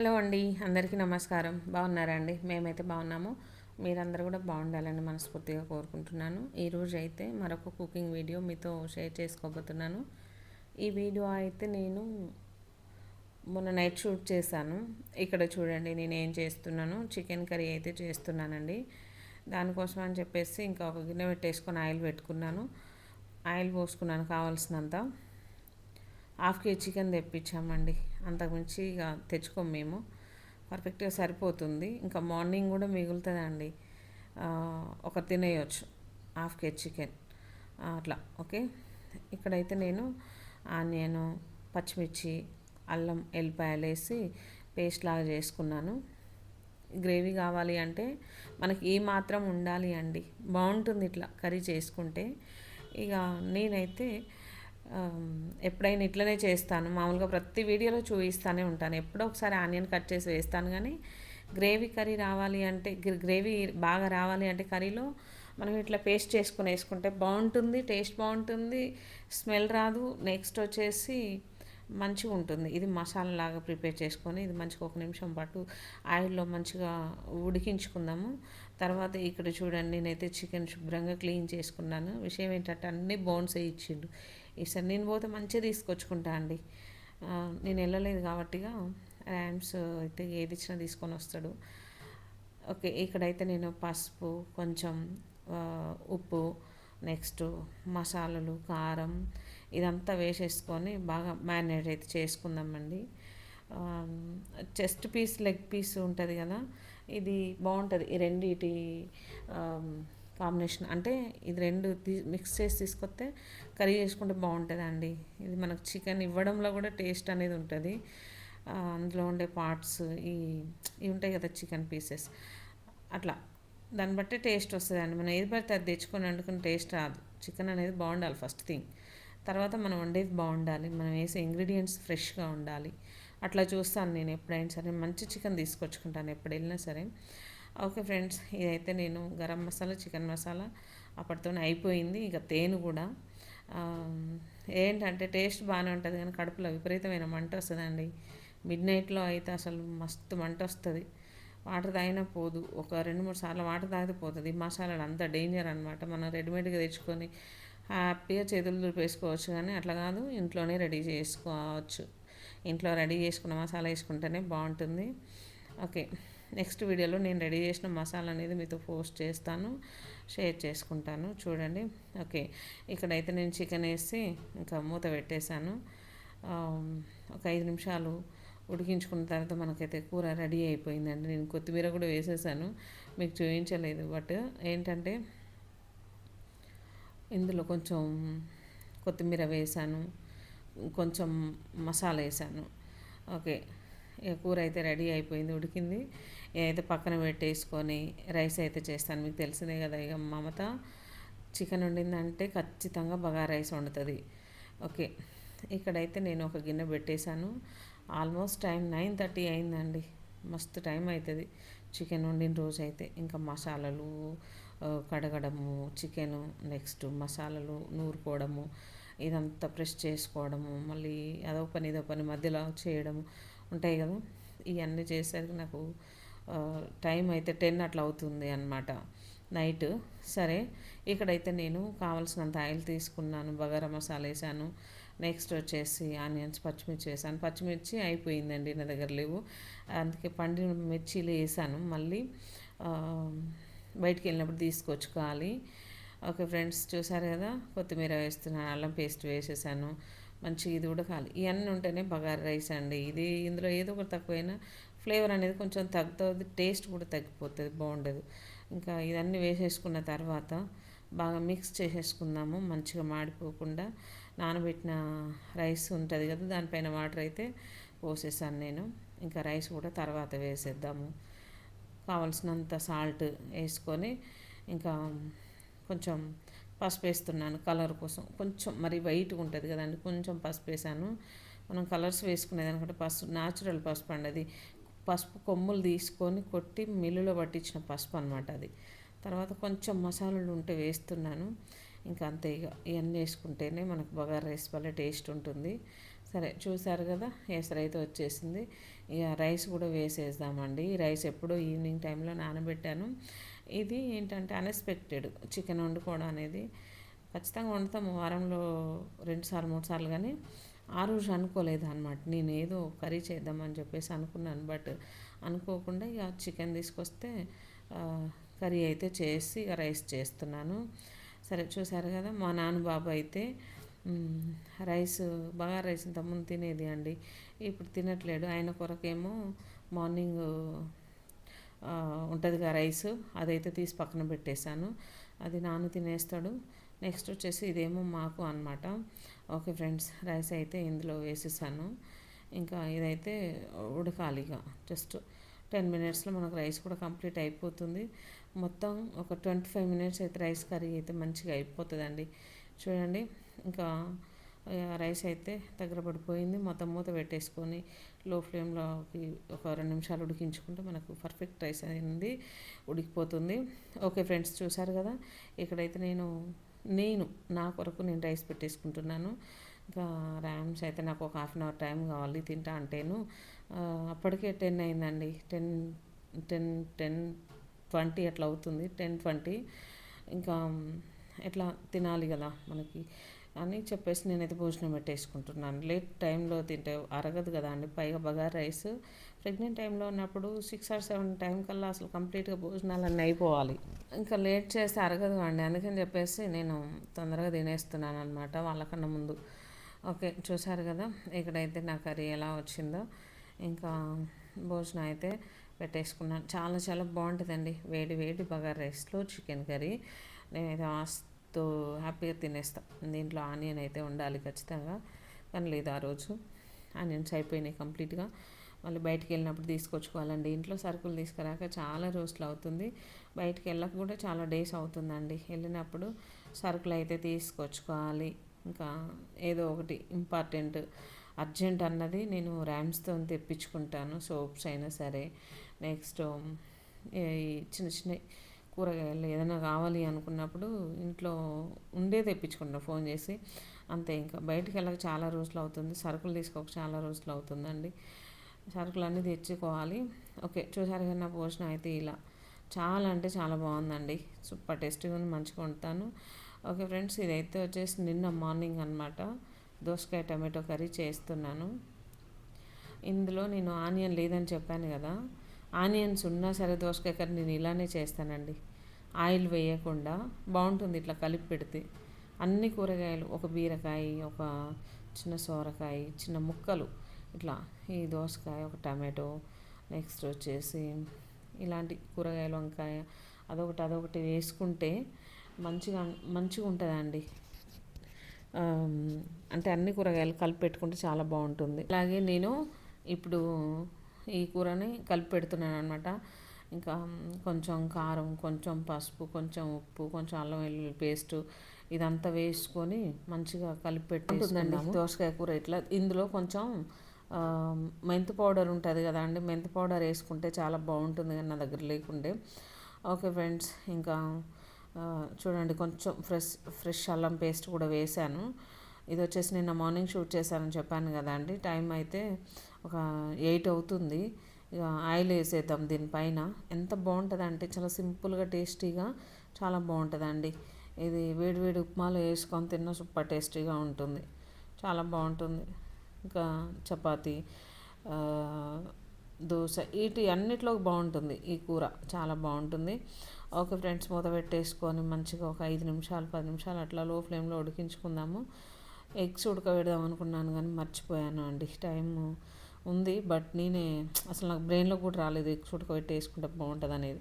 Hello అండి అందరికీ నమస్కారం. బాగున్నారా అండి? మేమైతే బాగున్నాము. మీరందరూ కూడా బాగుండాలని మనస్ఫూర్తిగా కోరుకుంటున్నాను. ఈరోజు అయితే మరొక కుకింగ్ వీడియో మీతో షేర్ చేసుకోబోతున్నాను. ఈ వీడియో అయితే నేను మొన్న నైట్ షూట్ చేశాను. ఇక్కడ చూడండి నేను ఏం చేస్తున్నాను? చికెన్ కర్రీ అయితే చేస్తున్నానండి. దానికోసం అని చెప్పేసి ఇంకా ఒక గిన్నె పెట్టేసుకొని ఆయిల్ పెట్టుకున్నాను. ఆయిల్ పోసుకున్నాను కావాల్సినంత. హాఫ్ కేజీ చికెన్ తెప్పించామండి. అంతకుమించి ఇక తెచ్చుకోం మేము. పర్ఫెక్ట్గా సరిపోతుంది. ఇంకా మార్నింగ్ కూడా మిగులుతుందండి. ఒక తినేయచ్చు. హాఫ్ కేజీ చికెన్ అట్లా ఓకే? ఇక్కడైతే నేను ఆనియన్ పచ్చిమిర్చి అల్లం ఎల్లిపాయలు వేసి పేస్ట్ లాగా చేసుకున్నాను. గ్రేవీ కావాలి అంటే మనకి ఏ మాత్రం ఉండాలి అండి. బాగుంటుంది ఇట్లా కర్రీ చేసుకుంటే. ఇక నేనైతే ఎప్పుడైనా ఇట్లనే చేస్తాను. మామూలుగా ప్రతి వీడియోలో చూపిస్తూనే ఉంటాను. ఎప్పుడో ఒకసారి ఆనియన్ కట్ చేసి వేస్తాను కానీ గ్రేవీ కర్రీ రావాలి అంటే గ్రేవీ బాగా రావాలి అంటే కర్రీలో మనం ఇట్లా పేస్ట్ చేసుకుని వేసుకుంటే బాగుంటుంది టేస్ట్ బాగుంటుంది స్మెల్ రాదు. నెక్స్ట్ వచ్చేసి మంచిగా ఉంటుంది. ఇది మసాలా లాగా ప్రిపేర్ చేసుకొని ఇది మంచిగా ఒక నిమిషం పాటు ఆయిల్లో మంచిగా ఉడికించుకుందాము. తర్వాత ఇక్కడ చూడండి నేనైతే చికెన్ శుభ్రంగా క్లీన్ చేసుకున్నాను. విషయం ఏంటంటే అన్ని బోన్స్ ఇచ్చిండు. ఈసారి నేను పోతే మంచిగా తీసుకొచ్చుకుంటా అండి. నేను వెళ్ళలేదు కాబట్టిగా ర్యామ్స్ అయితే ఏది ఇచ్చినా తీసుకొని వస్తాడు. ఓకే ఇక్కడైతే నేను పసుపు కొంచెం ఉప్పు నెక్స్ట్ మసాలాలు కారం ఇదంతా వేసేసుకొని బాగా మ్యారినేట్ అయితే చేసుకుందామండి. చెస్ట్ పీస్ లెగ్ పీస్ ఉంటుంది కదా ఇది బాగుంటుంది. ఈ రెండిటి కాంబినేషన్. అంటే ఇది రెండు మిక్స్ చేసి తీసుకొస్తే కర్రీ చేసుకుంటే బాగుంటుందండి. ఇది మనకు చికెన్ ఇవ్వడంలో కూడా టేస్ట్ అనేది ఉంటుంది. అందులో ఉండే పార్ట్స్ ఈ ఇవి ఉంటాయి కదా చికెన్ పీసెస్. అట్లా. దాన్ని బట్టి టేస్ట్ వస్తుంది అండి మనం ఏది పడితే అది తెచ్చుకొని వండుకుని టేస్ట్ రాదు. చికెన్ అనేది బాగుండాలి ఫస్ట్ థింగ్. తర్వాత మనం వండేది బాగుండాలి. మనం వేసే ఇంగ్రీడియంట్స్ ఫ్రెష్గా ఉండాలి. అట్లా చూస్తాను నేను ఎప్పుడైనా సరే. మంచి చికెన్ తీసుకొచ్చుకుంటాను ఎప్పుడు వెళ్ళినా సరే. ఓకే ఫ్రెండ్స్ ఇదైతే నేను గరం మసాలా చికెన్ మసాలా అప్పటితోనే అయిపోయింది. ఇక తేను కూడా. ఏంటంటే టేస్ట్ బాగానే ఉంటుంది కానీ కడుపులో విపరీతమైన మంట వస్తుందండి. మిడ్ నైట్లో అయితే అసలు మస్తు మంట వస్తుంది. వాటర్ తాగినా పోదు. ఒక రెండు మూడు సార్లు వాటర్ తాగితే పోతుంది. మసాలాలు అంత డేంజర్ అనమాట మనం రెడీమేడ్గా తెచ్చుకొని హ్యాపీగా చేతులు దులిపేసుకోవచ్చు కానీ అట్లా కాదు. ఇంట్లోనే రెడీ చేసుకోవచ్చు. ఇంట్లో రెడీ చేసుకున్న మసాలా వేసుకుంటేనే బాగుంటుంది. ఓకే. నెక్స్ట్ వీడియోలో నేను రెడీ చేసిన మసాలా అనేది మీతో పోస్ట్ చేస్తాను షేర్ చేసుకుంటాను. చూడండి. ఓకే. ఇక్కడైతే నేను చికెన్ వేసి ఇంకా మూత పెట్టేశాను. ఒక ఐదు నిమిషాలు ఉడికించుకున్న తర్వాత మనకైతే కూర రెడీ అయిపోయిందండి. నేను కొత్తిమీర కూడా వేసేసాను. మీకు చూపించలేదు. బట్ ఏంటంటే ఇందులో కొంచెం కొత్తిమీర వేసాను. కొంచెం మసాలా వేసాను. ఓకే. కూర అయితే రెడీ అయిపోయింది ఉడికింది. అయితే పక్కన పెట్టేసుకొని రైస్ అయితే చేస్తాను మీకు తెలిసిందే కదా ఇక మమత. చికెన్ వండిందంటే ఖచ్చితంగా బగా రైస్ వండుతుంది. ఓకే ఇక్కడైతే నేను ఒక గిన్నె పెట్టేశాను. ఆల్మోస్ట్ టైం నైన్ థర్టీ అయిందండి. మస్తు టైం అవుతుంది చికెన్ వండిన రోజు అయితే ఇంకా మసాలాలు కడగడము చికెను నెక్స్ట్ మసాలాలు నూరుకోవడము ఇదంతా ప్రెస్ చేసుకోవడము మళ్ళీ అదో పని ఇదో పని మధ్యలో చేయడము ఉంటాయి కదా. ఇవన్నీ చేసేసరికి నాకు టైం అయితే టెన్ అట్లా అవుతుంది అనమాట నైట్. సరే ఇక్కడైతే నేను కావాల్సినంత ఆయిల్ తీసుకున్నాను బగారా మసాలా వేసాను నెక్స్ట్ వచ్చేసి ఆనియన్స్ పచ్చిమిర్చి వేసాను. పచ్చిమిర్చి అయిపోయిందండి నా దగ్గర లేవు. అందుకే పండిన మిర్చీలు వేసాను. మళ్ళీ బయటికి వెళ్ళినప్పుడు తీసుకొచ్చుకోవాలి. ఓకే ఫ్రెండ్స్ చూసారు కదా? కొత్తిమీర వేస్తున్నాను అల్లం పేస్ట్ వేసేసాను. మంచిగా ఇది కూడా కాలి ఇవన్నీ ఉంటేనే బగారా రైస్ అండి. ఇది ఇందులో ఏదో ఒకటి తక్కువైనా ఫ్లేవర్ అనేది కొంచెం తగ్గుతుంది టేస్ట్ కూడా తగ్గిపోతుంది బాగుండదు. ఇంకా ఇవన్నీ వేసేసుకున్న తర్వాత బాగా మిక్స్ చేసేసుకుందాము. మంచిగా మాడిపోకుండా నానబెట్టిన రైస్ ఉంటుంది కదా దానిపైన వాటర్ అయితే పోసేసాను నేను. ఇంకా రైస్ కూడా తర్వాత వేసేద్దాము. కావలసినంత సాల్ట్ వేసుకొని ఇంకా కొంచెం పసుపు వేస్తున్నాను కలర్ కోసం. కొంచెం మరి వైట్గా ఉంటుంది కదండి కొంచెం పసుపు వేసాను మనం కలర్స్ వేసుకునేది అనుకుంటే పసుపు న్యాచురల్ పసుపు అండి అది. పసుపు కొమ్ములు తీసుకొని కొట్టి మిల్లులో పట్టించిన పసుపు అనమాట అది. తర్వాత కొంచెం మసాలాలు ఉంటే వేస్తున్నాను. ఇంకా అంతే ఇక ఇవన్నీ వేసుకుంటేనే మనకు బగారా రైస్ వల్ల టేస్ట్ ఉంటుంది. సరే చూసారు కదా ఎసరు అయితే వచ్చేసింది. ఇక రైస్ కూడా వేసేద్దామండి. రైస్ ఎప్పుడో ఈవినింగ్ టైంలో నానబెట్టాను. ఇది ఏంటంటే అన్ఎక్స్పెక్టెడ్ చికెన్ వండుకోవడం అనేది. ఖచ్చితంగా వండుతాము. వారంలో రెండు సార్లు మూడు సార్లు కానీ ఆ రోజు అనుకోలేదు అనమాట నేను ఏదో కర్రీ చేద్దామని చెప్పేసి అనుకున్నాను. బట్ అనుకోకుండా ఇక చికెన్ తీసుకొస్తే కర్రీ అయితే చేసి ఇక రైస్ చేస్తున్నాను. సరే చూసారు కదా మా నాన్న బాబు అయితే రైస్ బాగా రైస్ ఇంతకుముందు తినేది అండి. ఇప్పుడు తినట్లేడు. ఆయన కొరకేమో మార్నింగ్ ఉంటుందిగా రైస్. అదైతే తీసి పక్కన పెట్టేశాను. అది నాన్న తినేస్తాడు. నెక్స్ట్ వచ్చేసి ఇదేమో మాకు అనమాట ఓకే ఫ్రెండ్స్ రైస్ అయితే ఇందులో వేసేసాను. ఇంకా ఇదైతే ఉడకాలిగా జస్ట్ టెన్ మినిట్స్లో మనకు రైస్ కూడా కంప్లీట్ అయిపోతుంది. మొత్తం ఒక ట్వంటీ ఫైవ్ మినిట్స్ అయితే రైస్ కర్రీ అయితే మంచిగా అయిపోతుందండి. చూడండి ఇంకా రైస్ అయితే దగ్గర పడిపోయింది. మొత్తం మూత పెట్టేసుకొని లో ఫ్లేమ్లోకి ఒక రెండు నిమిషాలు ఉడికించుకుంటే మనకు పర్ఫెక్ట్ రైస్ అయింది ఉడికిపోతుంది. ఓకే ఫ్రెండ్స్ చూసారు కదా? ఇక్కడైతే నేను నేను నా కొరకు నేను రైస్ పెట్టేసుకుంటున్నాను. ఇంకా ర్యామ్స్ అయితే నాకు ఒక హాఫ్ అన్ అవర్ టైం కావాలి తింటా అంటేను. అప్పటికే టెన్ అయిందండి. టెన్ టెన్ టెన్ ట్వంటీ అట్లా అవుతుంది. Ten twenty. ఇంకా ఎట్లా తినాలి కదా మనకి? అని చెప్పేసి నేనైతే భోజనం పెట్టేసుకుంటున్నాను. లేట్ టైంలో తింటే అరగదు కదా అండి. పైగా బగార్ రైస్ ప్రెగ్నెంట్ టైంలో ఉన్నప్పుడు సిక్స్ ఆర్ సెవెన్ టైం కల్లా అసలు కంప్లీట్గా భోజనాలు అన్నీ అయిపోవాలి. ఇంకా లేట్ చేస్తే అరగదు అండి. అందుకని చెప్పేసి నేను తొందరగా తినేస్తున్నాను అనమాట వాళ్ళకన్నా ముందు. ఓకే చూసారు కదా ఇక్కడైతే నా కర్రీ ఎలా వచ్చిందో. ఇంకా భోజనం అయితే పెట్టేసుకున్నాను. చాలా చాలా బాగుంటుందండి. వేడి వేడి బగార్ రైస్లో చికెన్ కర్రీ. నేనైతే తో హ్యాపీగా తినేస్తాం. దీంట్లో ఆనియన్ అయితే ఉండాలి ఖచ్చితంగా. కానీ లేదు ఆ రోజు. ఆనియన్స్ అయిపోయినాయి కంప్లీట్గా. మళ్ళీ బయటికి వెళ్ళినప్పుడు తీసుకొచ్చుకోవాలండి. ఇంట్లో సరుకులు తీసుకురాక చాలా రోజులు అవుతుంది. బయటికి వెళ్ళక కూడా చాలా డేస్ అవుతుందండి. వెళ్ళినప్పుడు సరుకులు అయితే తీసుకొచ్చుకోవాలి. ఇంకా ఏదో ఒకటి ఇంపార్టెంట్ అర్జెంట్ అన్నది నేను ర్యామ్స్తో తెప్పించుకుంటాను. సోప్స్ అయినా సరే. నెక్స్ట్ ఈ చిన్న చిన్న కూరగాయలు ఏదైనా కావాలి అనుకున్నప్పుడు ఇంట్లో ఉండే తెప్పించుకుంటాను ఫోన్ చేసి. అంతే ఇంకా బయటికి వెళ్ళక చాలా రోజులు అవుతుంది. సరుకులు తీసుకోక చాలా రోజులు అవుతుందండి. సరుకులన్నీ తెచ్చుకోవాలి. ఓకే చూసారు కదా నా పోషణ అయితే ఇలా. చాలా అంటే చాలా బాగుందండి. సూపర్ టేస్టీగా ఉంది మంచిగా వండుతాను. ఓకే ఫ్రెండ్స్ ఇదైతే వచ్చేసి నిన్న మార్నింగ్ అనమాట దోసకాయ టమాటో కర్రీ చేస్తున్నాను. ఇందులో నేను ఆనియన్ లేదని చెప్పాను కదా. ఆనియన్స్ ఉన్నా సరే దోసకాయ కర్రీ నేను ఇలానే చేస్తానండి. ఆయిల్ వేయకుండా బాగుంటుంది ఇట్లా కలిపి పెడితే. అన్ని కూరగాయలు ఒక బీరకాయ ఒక చిన్న సోరకాయ చిన్న ముక్కలు ఇట్లా ఈ దోసకాయ ఒక టమాటో నెక్స్ట్ వచ్చేసి ఇలాంటి కూరగాయలు వంకాయ అదొకటి అదొకటి వేసుకుంటే మంచిగా మంచిగా ఉంటుందండి. అంటే అన్ని కూరగాయలు కలిపి పెట్టుకుంటే చాలా బాగుంటుంది. అలాగే నేను ఇప్పుడు ఈ కూరని కలిపి పెడుతున్నాను అనమాట ఇంకా కొంచెం కారం కొంచెం పసుపు కొంచెం ఉప్పు కొంచెం అల్లం వెల్లుల్లి పేస్టు ఇదంతా వేసుకొని మంచిగా కలిపి పెట్టుకుంటుందండి దోసకాయ కూర ఇట్లా. ఇందులో కొంచెం మెంతి పౌడర్ ఉంటుంది కదా అండి మెంతి పౌడర్ వేసుకుంటే చాలా బాగుంటుంది కానీ నా దగ్గర లేకుండే. ఓకే ఫ్రెండ్స్ ఇంకా చూడండి కొంచెం ఫ్రెష్ ఫ్రెష్ అల్లం పేస్ట్ కూడా వేసాను ఇది వచ్చేసి నిన్న మార్నింగ్ షూట్ చేశానని చెప్పాను కదా అండి టైం అయితే ఒక ఎయిట్ అవుతుంది. ఇక ఆయిల్ వేసేద్దాం దీనిపైన. ఎంత బాగుంటుంది అంటే చాలా సింపుల్గా టేస్టీగా చాలా బాగుంటుందండి. ఇది వేడివేడి ఉప్మాలో వేసుకొని తిన్న సూపర్ టేస్టీగా ఉంటుంది. చాలా బాగుంటుంది. ఇంకా చపాతి దోశ వీటి అన్నిట్లో బాగుంటుంది ఈ కూర. చాలా బాగుంటుంది. ఓకే ఫ్రెండ్స్ మూత పెట్టేసుకొని మంచిగా ఒక ఐదు నిమిషాలు పది నిమిషాలు అట్లా లో ఫ్లేమ్లో ఉడికించుకుందాము. ఎగ్స్ ఉడకబెడదాం అనుకున్నాను కానీ మర్చిపోయాను అండి. టైము ఉంది బట్ నేనే అసలు నాకు బ్రెయిన్లో కూడా రాలేదు ఎక్కువ ఉడకబెట్టి వేసుకుంటే బాగుంటుంది అనేది.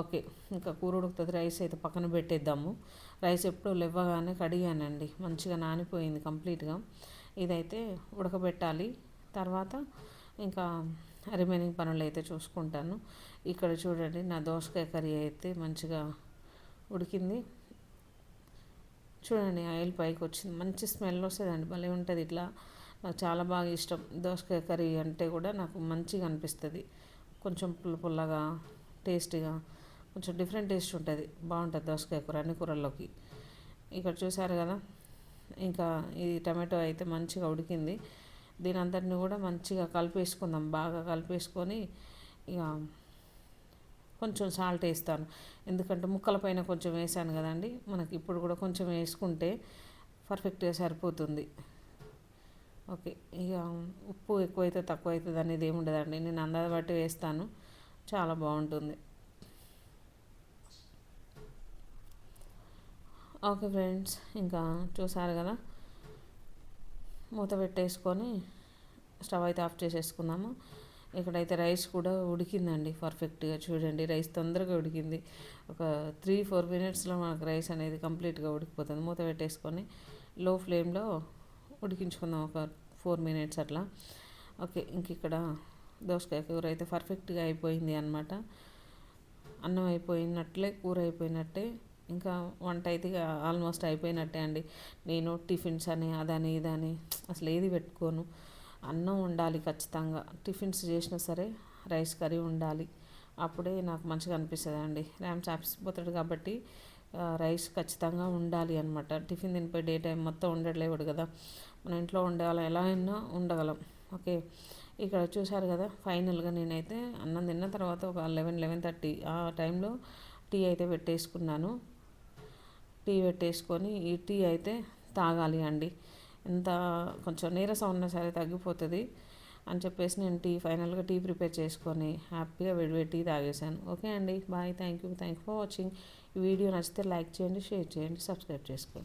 ఓకే ఇంకా కూర ఉడుకుతుంది రైస్ అయితే పక్కన పెట్టేద్దాము. రైస్ ఎప్పుడు లేవగానే కడిగానండి మంచిగా నానిపోయింది కంప్లీట్గా ఇదైతే ఉడకబెట్టాలి. తర్వాత ఇంకా రిమైనింగ్ పనులు అయితే చూసుకుంటాను. ఇక్కడ చూడండి నా దోసకాయ కర్రీ అయితే మంచిగా ఉడికింది. చూడండి ఆయిల్ పైకి వచ్చింది. మంచి స్మెల్ వస్తుందండి భలే ఉంటుంది ఇట్లా. నాకు చాలా బాగా ఇష్టం. దోసకాయ కర్రీ అంటే కూడా నాకు మంచిగా అనిపిస్తుంది. కొంచెం పుల్ల పుల్లగా టేస్టీగా కొంచెం డిఫరెంట్ టేస్ట్ ఉంటుంది. బాగుంటుంది దోసకాయ కూర అన్ని కూరల్లోకి. ఇక్కడ చూసారు కదా ఇంకా ఇది టమాటో అయితే మంచిగా ఉడికింది. దీని అందరినీ కూడా మంచిగా కలిపేసుకుందాం. బాగా కలిపేసుకొని ఇక కొంచెం సాల్ట్ వేస్తాను. ఎందుకంటే ముక్కల పైన కొంచెం వేసాను కదండి మనకి ఇప్పుడు కూడా కొంచెం వేసుకుంటే పర్ఫెక్ట్గా సరిపోతుంది. ఓకే ఇక ఉప్పు ఎక్కువైతే తక్కువ అవుతుంది అనేది ఏమి ఉండదండి. నేను అందాజ బట్టి వేస్తాను. చాలా బాగుంటుంది. ఓకే ఫ్రెండ్స్ ఇంకా చూసారు కదా? మూత పెట్టేసుకొని స్టవ్ అయితే ఆఫ్ చేసేసుకుందాము ఇక్కడైతే రైస్ కూడా ఉడికిందండి పర్ఫెక్ట్గా. చూడండి రైస్ తొందరగా ఉడికింది. ఒక త్రీ ఫోర్ మినిట్స్లో మనకు రైస్ అనేది కంప్లీట్గా ఉడికిపోతుంది. మూత పెట్టేసుకొని లో ఫ్లేమ్లో ఉడికించుకుందాం ఒక ఫోర్ మినిట్స్ అట్లా. ఓకే ఇంక ఇక్కడ దోసకాయ కూర అయితే పర్ఫెక్ట్గా అయిపోయింది అనమాట అన్నం అయిపోయినట్లే కూర అయిపోయినట్టే ఇంకా వంట అయితే ఆల్మోస్ట్ అయిపోయినట్టే అండి. నేను టిఫిన్స్ అని అదని ఇదని అసలు ఏది పెట్టుకోను. అన్నం ఉండాలి ఖచ్చితంగా. టిఫిన్స్ చేసినా సరే రైస్ కర్రీ ఉండాలి అప్పుడే నాకు మంచిగా అనిపిస్తుంది అండి. ర్యామ్స్ ఆఫీస్కి కాబట్టి రైస్ ఖచ్చితంగా ఉండాలి అనమాట టిఫిన్ తినిపోయి డే టైం మొత్తం ఉండట్లేవాడు కదా. మన ఇంట్లో ఉండేవాళ్ళం ఎలా అయినా ఉండగలం. ఓకే. ఇక్కడ చూశారు కదా ఫైనల్గా నేనైతే అన్నం తిన్న తర్వాత ఒక లెవెన్ లెవెన్ థర్టీ ఆ టైంలో టీ అయితే పెట్టేసుకున్నాను. టీ పెట్టేసుకొని ఈ టీ అయితే తాగాలి అండి. ఎంత కొంచెం నీరసం ఉన్నా సరే తగ్గిపోతుంది అని చెప్పేసి నేను టీ ఫైనల్గా టీ ప్రిపేర్ చేసుకొని హ్యాపీగా వేడివేడి టీ తాగేశాను. ఓకే అండి. Bye. Thank you thank for watching. ఈ వీడియో నచ్చితే లైక్ చేయండి షేర్ చేయండి సబ్స్క్రైబ్ చేసుకోండి.